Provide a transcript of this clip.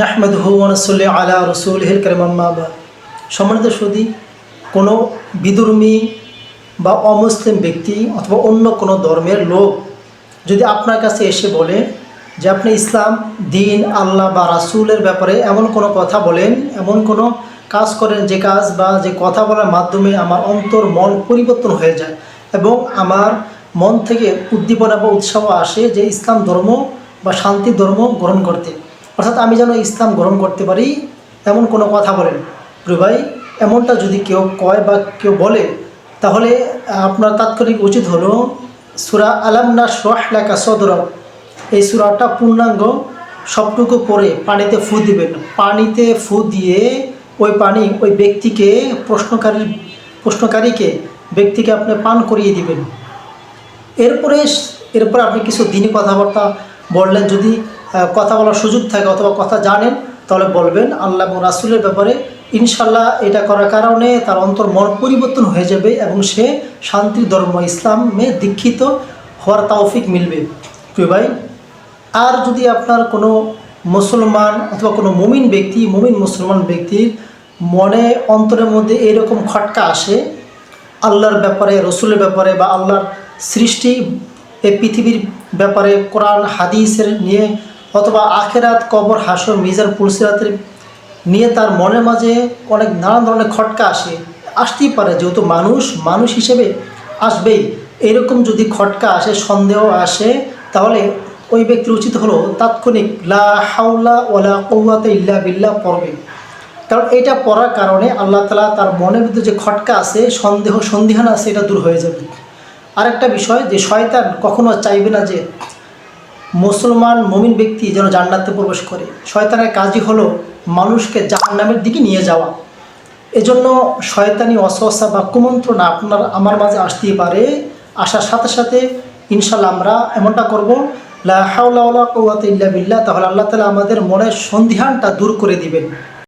নাহমেদহু ওনসল্লি আলা রসুল হিল করিমাম্মাবা সম্মানিত সুদী কোনো বিদুর্মী বা অমুসলিম ব্যক্তি অথবা অন্য কোনো ধর্মের লোক যদি আপনার কাছে এসে বলে যে আপনি ইসলাম, দিন, আল্লাহ বা রাসুলের ব্যাপারে এমন কোনো কথা বলেন, এমন কোনো কাজ করেন যে কাজ বা যে কথা বলার মাধ্যমে আমার অন্তর, মন পরিবর্তন হয়ে যায় এবং আমার মন থেকে উদ্দীপনা বা উৎসাহ আসে যে ইসলাম ধর্ম বা শান্তি ধর্ম গ্রহণ করতে। অর্থাৎ আমি যেন ইসলাম গ্রহণ করতে পারি, এমন কোনো কথা বলেন। প্রিয় ভাই এমনটা যদি কেউ কয় বা কেউ বলে, তাহলে আপনার তাৎক্ষণিক উচিত হলো সুরা আলাম না সোহলাকা সদর এই সুরাটা পূর্ণাঙ্গ, সবটুকু পরে পানিতে ফু দিবেন। পানিতে ফু দিয়ে ওই পানি ওই ব্যক্তিকে, প্রশ্নকারী, প্রশ্নকারীকে, ব্যক্তিকে আপনি পান করিয়ে দিবেন। এরপরে এরপরে আপনি কিছু দিনই কথাবার্তা বললেন, যদি কথা বলার সুযোগ থাকে অথবা কথা জানেন, তাহলে বলবেন। আল্লাহ এবং রাসুলের ব্যাপারে ইনশাল্লাহ এটা করার কারণে তার অন্তর মন পরিবর্তন হয়ে যাবে এবং সে শান্তির ধর্ম, ইসলামে দীক্ষিত হওয়ার তৌফিক মিলবে। প্রিয় ভাই, আর যদি আপনার কোনো মুসলমান অথবা কোনো মুমিন ব্যক্তি, মুমিন মুসলমান ব্যক্তির মনে, অন্তরের মধ্যে এরকম খটকা আসে, আল্লাহর ব্যাপারে, রসুলের ব্যাপারে বা আল্লাহর সৃষ্টি এই পৃথিবীর ব্যাপারে কোরআন, হাদিসের নিয়ে অথবা আখেরাত, কবর, হাসর, মিজার পুলসিরাতের নিয়ে তার মনের মাঝে অনেক নানান ধরনের খটকা আসে। আসতেই পারে, যেহেতু মানুষ মানুষ হিসেবে আসবেই। এরকম যদি খটকা আসে, সন্দেহ আসে, তাহলে ওই ব্যক্তির উচিত হলো তাৎক্ষণিক, লা হাওলা ওলা কৌয়াতে ইল্লা বিল্লা পড়বে। কারণ এটা পড়ার কারণে আল্লাহ তালা তার মনের ভিতরে যে খটকা আছে, সন্দেহ, সন্দিহান আছে, এটা দূর হয়ে যাবে। আরেকটা বিষয় যে শয়তান কখনো চাইবে না যে মুসলমান মমিন ব্যক্তি যেন জান্নাতে প্রবেশ করে। শয়তানের কাজই হলো মানুষকে জাহান্নামের দিকে নিয়ে যাওয়া। এজন্য শয়তানি অসহসা বা কুমন্ত্রণা আপনার, আমার মাঝে আসতেই পারে। আসার সাথে সাথে ইনশাল্লাহ আমরা এমনটা করব, লা হাওলা ওয়ালা কুওয়াতা ইল্লা বিল্লাহ, তাহলে আল্লাহ তালা আমাদের মনের সন্ধিহানটা দূর করে দিবেন।